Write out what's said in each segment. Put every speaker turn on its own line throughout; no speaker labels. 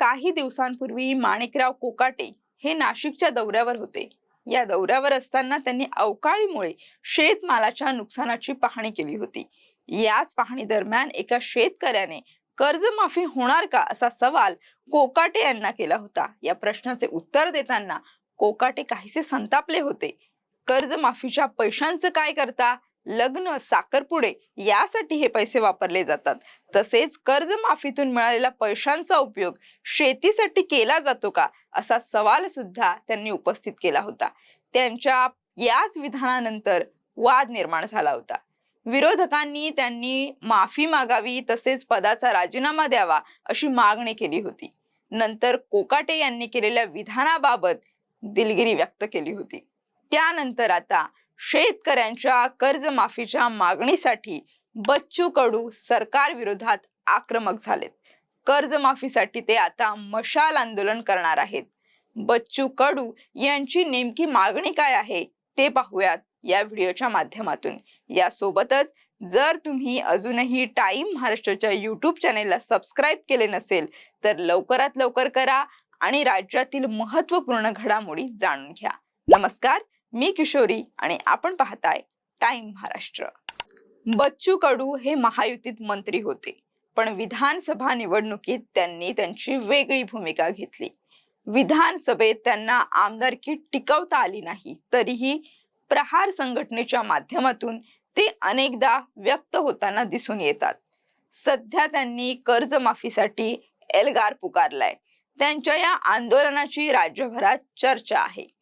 काही दिवसांपूर्वी माणिकराव कोकाटे हे नाशिकच्या दौऱ्यावर होते. या दौऱ्यावर असताना त्यांनी अवकाळीमुळे शेतमालाच्या नुकसानाची पाहणी केली होती. याच पाहणी दरम्यान एका शेतकऱ्याने कर्जमाफी होणार का असा सवाल कोकाटे यांना केला होता. या प्रश्नाचे उत्तर देताना कोकाटे काहीसे संतापले होते. कर्जमाफीच्या पैशांचं काय करता? लग्न साखरपुडे यासाठी हे पैसे वापरले जातात. तसेच कर्जमाफीतून मिळालेल्या पैशांचा उपयोग शेतीसाठी केला जातो का? असा सवाल सुद्धा त्यांनी उपस्थित केला होता. त्यांच्या याच विधानानंतर वाद निर्माण झाला होता. विरोधकांनी त्यांनी माफी मागावी तसेच पदाचा राजीनामा द्यावा अशी मागणी केली होती. नंतर कोकाटे यांनी केलेल्या विधानाबाबत दिलगिरी व्यक्त केली होती. त्यानंतर आता शेतकऱ्यांच्या कर्जमाफीच्या मागणीसाठी बच्चू कडू सरकार विरोधात आक्रमक झालेत. कर्जमाफीसाठी ते आता मशाल आंदोलन करणार आहेत. बच्चू कडू यांची नेमकी मागणी काय आहे ते पाहूयात या व्हिडिओच्या माध्यमातून. यासोबतच जर तुम्ही अजूनही टाइम महाराष्ट्राच्या यूट्यूब चॅनेलला सबस्क्राईब केले नसेल तर लवकरात लवकर करा आणि राज्यातील महत्त्वपूर्ण घडामोडी जाणून घ्या. नमस्कार मी किशोरी आणि आपण पाहताय टाइम महाराष्ट्र. बच्चू कडू हे महायुतीत मंत्री होते पण विधानसभा निवडणुकीत त्यांनी त्यांची वेगळी भूमिका घेतली. विधानसभेत त्यांना आमदारकी टिकवता आली नाही तरीही प्रहार संघटनेच्या माध्यमातून ते अनेकदा व्यक्त होताना दिसून येतात. सध्या त्यांनी कर्जमाफीसाठी एल्गार पुकारलाय. त्यांच्या या आंदोलनाची राज्यभरात चर्चा आहे.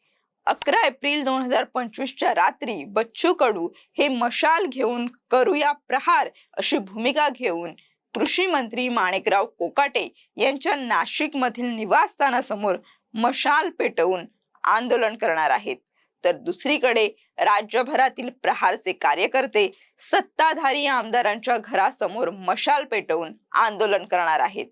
अकरा एप्रिल दोन हजार पंचवीसच्या रात्री बच्चू कडू हे मशाल घेऊन करूया प्रहार अशी भूमिका घेऊन कृषी मंत्री माणिकराव कोकाटे यांच्या नाशिक मधील निवासस्थानासमोर मशाल पेटवून आंदोलन करणार आहेत. तर दुसरीकडे राज्यभरातील प्रहारचे कार्यकर्ते सत्ताधारी आमदारांच्या घरासमोर मशाल पेटवून आंदोलन करणार आहेत.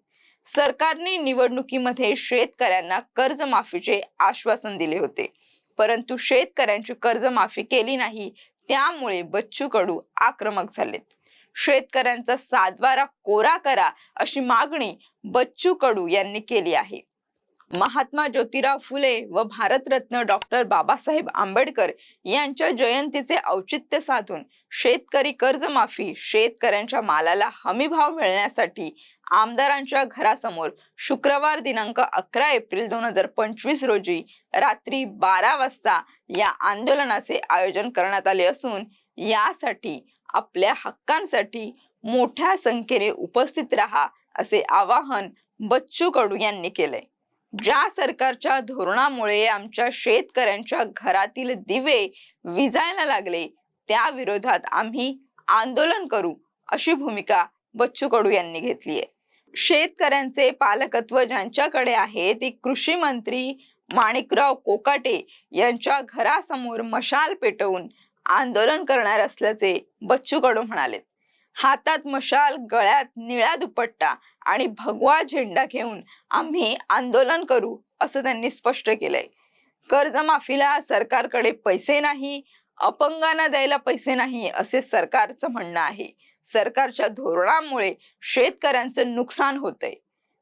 सरकारने निवडणुकीमध्ये शेतकऱ्यांना कर्जमाफीचे आश्वासन दिले होते. परंतु शेतकऱ्यांची कर्जमाफी केली नाही त्यामुळे बच्चू कडू आक्रमक झालेत. शेतकऱ्यांचा सातबारा कोरा करा अशी मागणी बच्चू कडू यांनी केली आहे. महात्मा ज्योतिराव फुले व भारतरत्न डॉक्टर बाबासाहेब आंबेडकर यांच्या जयंतीचे औचित्य साधून शेतकरी कर्जमाफी शेतकऱ्यांच्या मालाला हमीभाव मिळण्यासाठी आमदारांच्या घरासमोर शुक्रवार दिनांक अकरा एप्रिल दोन हजार पंचवीस रोजी रात्री बारा वाजता या आंदोलनाचे आयोजन करण्यात आले असून यासाठी आपल्या हक्कांसाठी मोठ्या संख्येने उपस्थित राहा असे आवाहन बच्चू कडू यांनी केले ज्या सरकारच्या धोरणामुळे आमच्या शेतकऱ्यांच्या घरातील दिवे विजायला लागले त्या विरोधात आम्ही आंदोलन करू अशी भूमिका बच्चू कडू यांनी घेतली आहे शेतकऱ्यांचे पालकत्व ज्यांच्याकडे आहे ते कृषी मंत्री माणिकराव कोकाटे यांच्या घरासमोर मशाल पेटवून आंदोलन करणार असल्याचे बच्चू कडू म्हणाले हातात मशाल गळ्यात निळा दुपट्टा आणि भगवा झेंडा घेऊन आम्ही आंदोलन करू असं त्यांनी स्पष्ट केलंय. कर्जमाफीला सरकारकडे पैसे नाही अपंगांना द्यायला पैसे नाही असे सरकारचं म्हणणं आहे. सरकारच्या धोरणामुळे शेतकऱ्यांचं नुकसान होतंय.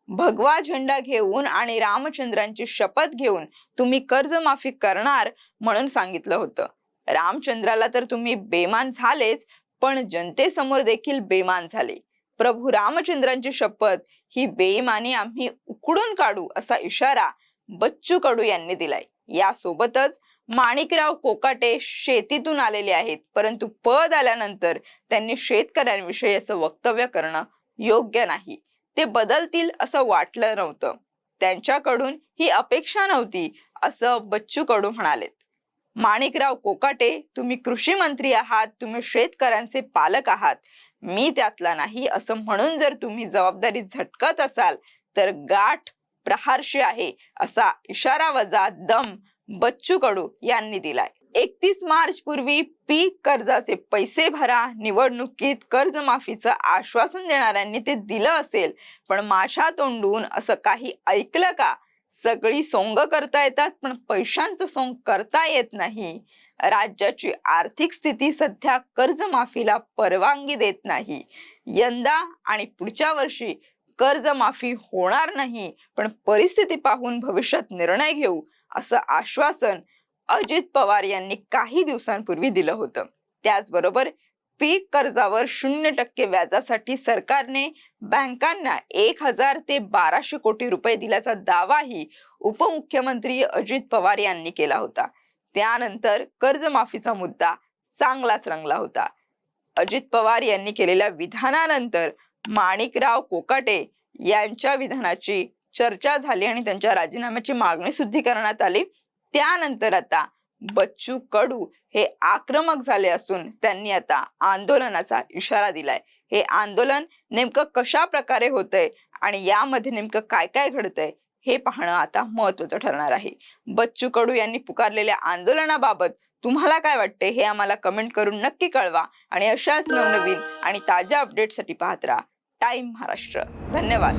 भगवा झेंडा घेऊन आणि रामचंद्रांची शपथ घेऊन तुम्ही कर्जमाफी करणार म्हणून सांगितलं होतं. रामचंद्राला तर तुम्ही बेमान झालेच पण जनतेसमोर देखील बेमान झाले. प्रभू रामचंद्रांची शपथ ही बेईमानी आम्ही उकडून काढू असा इशारा बच्चू कडू यांनी दिलाय. यासोबतच माणिकराव कोकाटे शेतीतून आलेले आहेत परंतु पद आल्यानंतर त्यांनी शेतकऱ्यांविषयी असं वक्तव्य करणं योग्य नाही. ते बदलतील असं वाटलं नव्हतं. त्यांच्याकडून ही अपेक्षा नव्हती असं बच्चू कडू म्हणालेत. माणिकराव कोकाटे तुम्ही कृषी मंत्री आहात तुम्ही शेतकऱ्यांचे पालक आहात. मी त्यातला नाही असं म्हणून जर तुम्ही जबाबदारी झटकत असाल तर गाठ प्रहारशी आहे असा इशारा वजा दम बच्चू कडू यांनी दिलाय. एकतीस मार्च पूर्वी पीक कर्जाचे पैसे भरा निवडणुकीत कर्जमाफीचं आश्वासन देणाऱ्यांनी ते दिलं असेल पण माझ्या तोंडून असं काही ऐकलं का? सगळी सोंग करता येतात पण पैशांचं सोंग करता येत नाही. राज्याची आर्थिक स्थिती सध्या कर्जमाफीला परवानगी देत नाही. यंदा आणि पुढच्या वर्षी कर्जमाफी होणार नाही पण परिस्थिती पाहून भविष्यात निर्णय घेऊ असं आश्वासन अजित पवार यांनी काही दिवसांपूर्वी दिलं होतं. त्याचबरोबर पीक कर्जावर शून्य टक्के व्याजासाठी सरकारने बँकांना एक हजार ते बाराशे कोटी रुपये दिल्याचा दावाही उपमुख्यमंत्री अजित पवार यांनी केला होता. त्यानंतर कर्जमाफीचा मुद्दा चांगलाच रंगला होता. अजित पवार यांनी केलेल्या विधानानंतर माणिकराव कोकाटे यांच्या विधानाची चर्चा झाली आणि त्यांच्या राजीनाम्याची मागणी सुद्धी करण्यात आली. त्यानंतर आता बच्चू कडू हे आक्रमक झाले असून त्यांनी आता आंदोलनाचा इशारा दिलाय. हे आंदोलन नेमकं कशा प्रकारे होतंय आणि यामध्ये नेमकं काय काय घडतंय हे पाहणं आता महत्वाचं ठरणार आहे. बच्चू कडू यांनी पुकारलेल्या आंदोलनाबाबत तुम्हाला काय वाटते हे आम्हाला कमेंट करून नक्की कळवा आणि अशाच नवनवीन आणि ताज्या अपडेटसाठी पाहत राहा टाइम महाराष्ट्र. धन्यवाद.